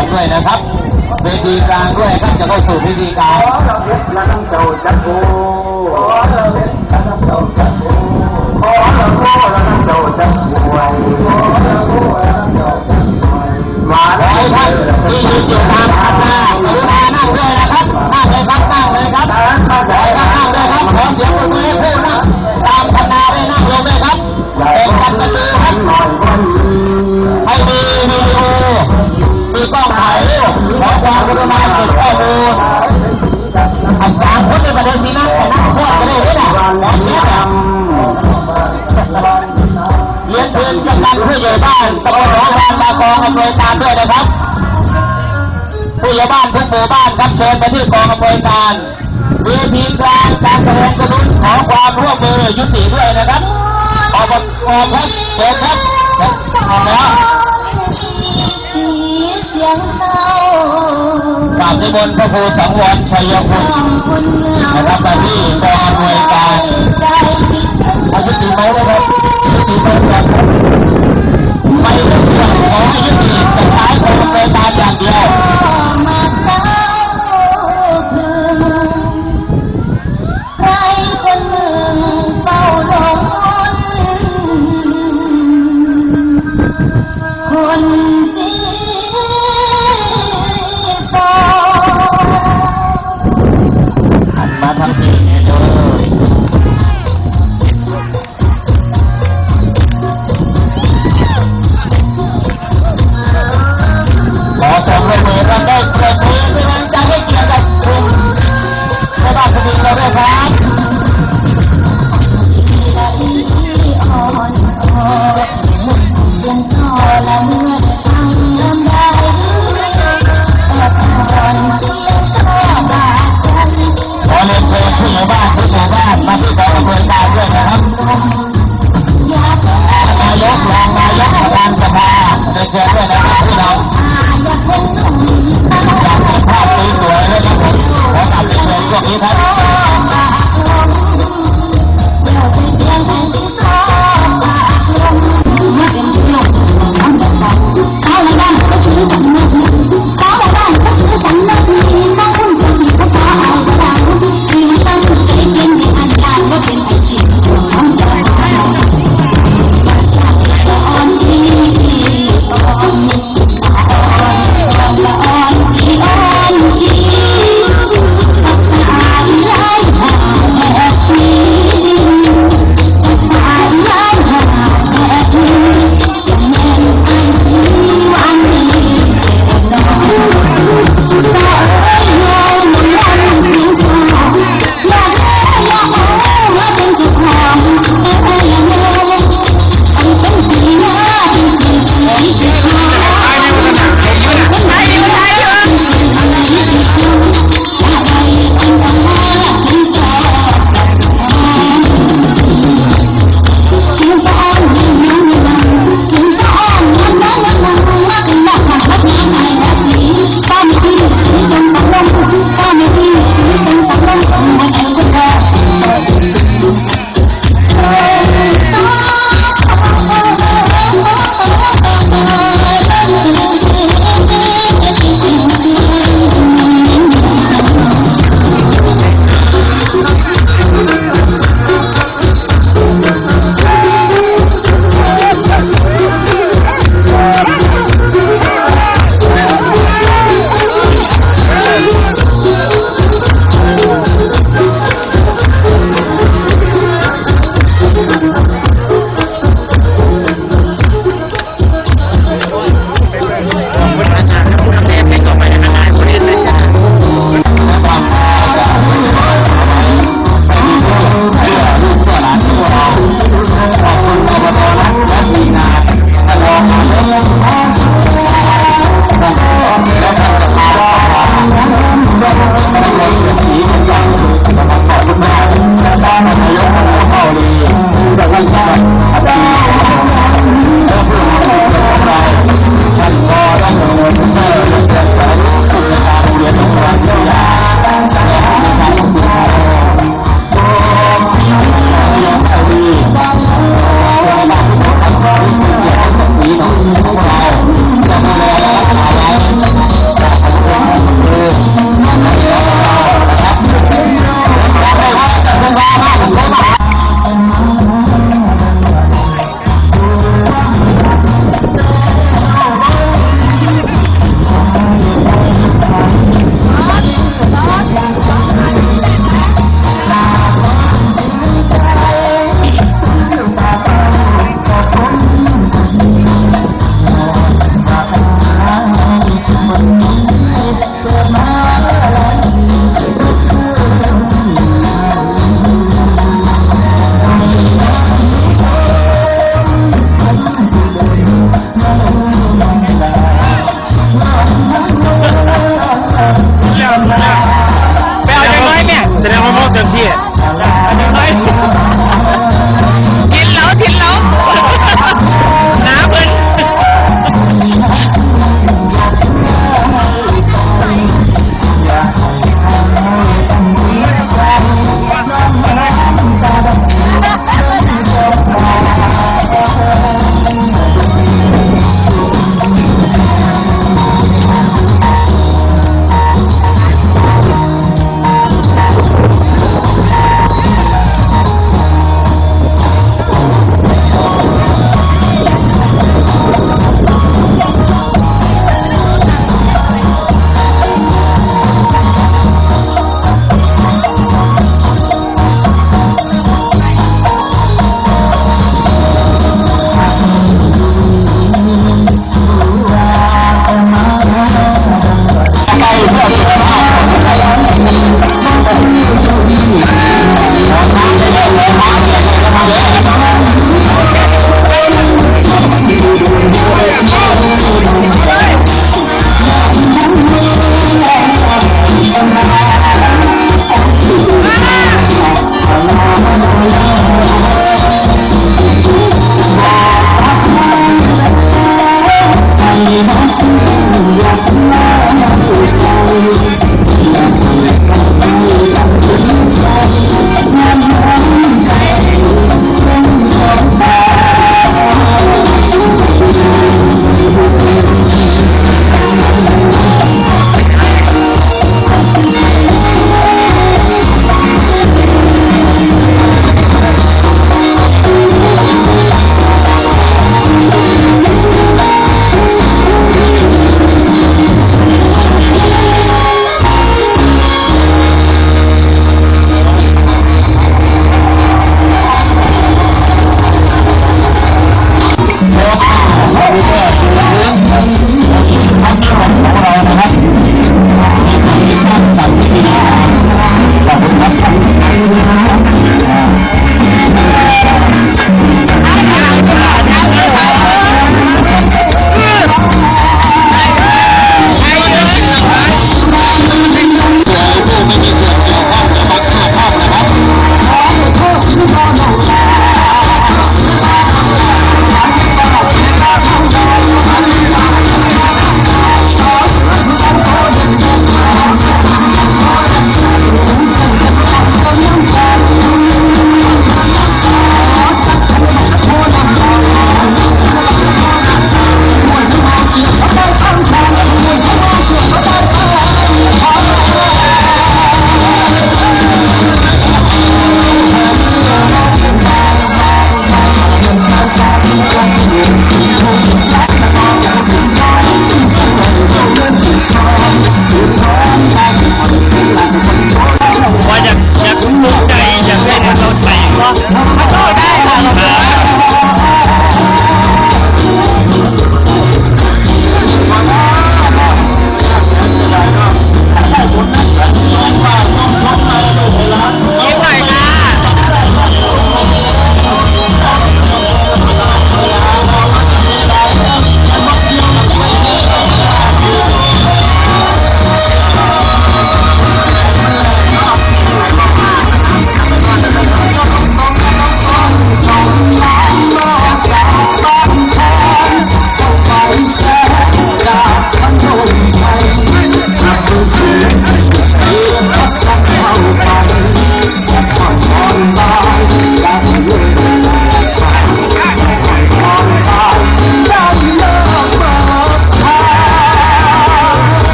ยงด้วยนะครับเวทีกลางด้วยครับจะเข้าสู่พิธีการขอเราเฮ็ดและน้ำเจ้างหน้า ด้วยนะครับผู้ใหญ่บ้านทุกหมู่บ้านครับเชิญไปที่กองอำนวยการเวทีกลางการแสดงกระนุ่นขอความร่วมมือยุติด้วยนะครับขอบคุณครับเชิญครับเอาแล้วเสียงเศร้ากราบนิมนต์พระครูสังวรชัยคุณน้องคนเหงานะครับมาที่กองอำนวยการใจคิดถึงอายุติไหมนะครับยุติไหมครับ ไม่ได้เสื่อมขอให้ยุติแต่ใช้กองอำนวารอย่างเป็น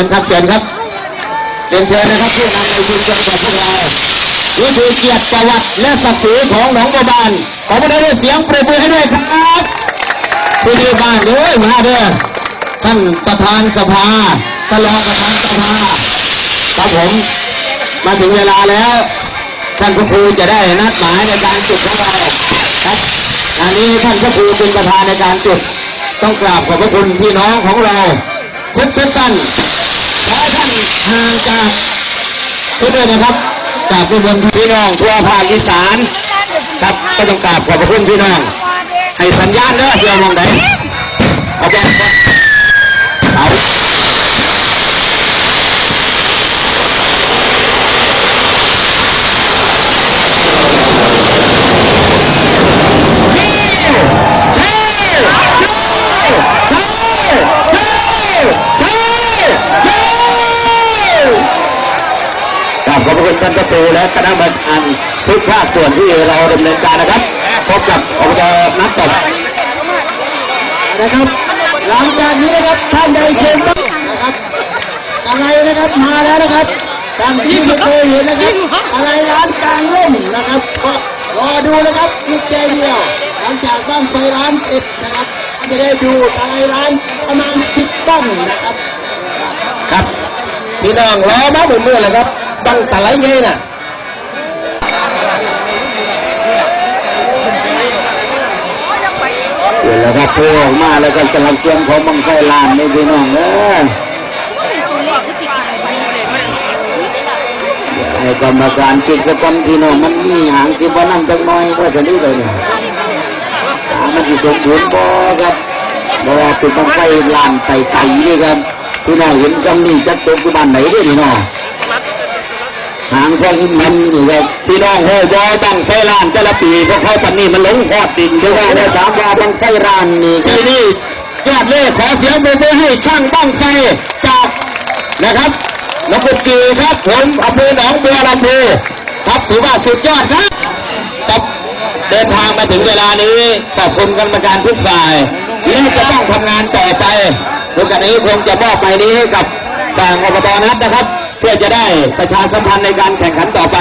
ชิญครับเชิญครับเรียนเชิญนะครับผู้นำในชุมชนของพวกเรานี่คือเกียรติประวัติและศักดิ์ศรีของหนองบัวบานขอมาได้เสียงปรบมือให้ด้วยครับผู้ดีบ้านด้วยมาเด้อท่านประธานสภาท่านรองประธานสภาครับผมมาถึงเวลาแล้ว ท่านพระครูจะได้นัดหมายในการจุดของเราครับอันนี้ท่านพระครูเป็นประธานในการจุดต้องกราบขอบพระคุณพี่น้องของเรา ทุกทุกท่านขอให้ท่านห่างจากทุกด้วยนะครับกราบขอบคุณพี่น้องทั่วภาคอีสานครับก็ต้องกราบขอบพระคุณพี่น้อง ให้สัญญาณเด้อเดี๋ยวมองไหนเอาไปเอาเช่โยเช่โยเช่โยกราบขอบพระคุณ ท่านพระครูและคณะบริการทุกภาคส่วนที่เราดำเนินการนะครับพบกับอบตนักตบนะครับ หลังจากนี้นะครับท่านใดเชิญนะครับอะไรนะครับมาแล้วนะครับตามที่ไม่เคยเห็นนะครับ อะไรร้านกลางร่มนะครับก็รอดูนะครับอีกใจเดียว หลังจากบ้างไฟร้านเสร็จนะครับท่านจะได้ดูอะไรร้านประมาณสิบบ้างนะครับ ครับพี่น้องรอมาเหมือนเมื่อเลยครับ ตั้งแต่ไรไงน่ะเดี๋ยวแล้วครับโผล่ออกมาแล้วก็สลับเสียงของบังไฟลานในพี่น้องเออให้กรรมการเช็คสกอนพี่น้องมันมีหางที่บ่นำจักหน้อยว่าจะนี่เลยเนี่ยมันจะสมบูรณ์บ่ครับเพราะว่าเป็นบังไฟลานไต่ไต่นี่ครับพี่น้องเห็นซ้ำนี่จักตกที่บ้านไหนเด้วยนี่น้อง หางแค่อิมมันนี่ครับพี่น้องโหยอบังไฟลานแต่ละปีพวกเขาปันนี้มันหลงพอดดินด้วยว่าได้ถามว่าบังไฟลานนี่ปีนี้ยอดเล่ขอเสียงปรบมือให้ช่างบังไฟจากนะครับนกกีครับผมอำเภอหนองบัวลำพูครับถือว่าสุดยอดนะครับเดินทางมาถึงเวลานี้ขอบคุณกรรมการทุกฝ่ายและจะต้องทำงานต่อไปโอกาสนี้คงจะมอบไปนี้ให้กับทางอบตนัดนะครับ เพื่อจะได้ประชาสัมพันธ์ในการแข่งขันต่อไป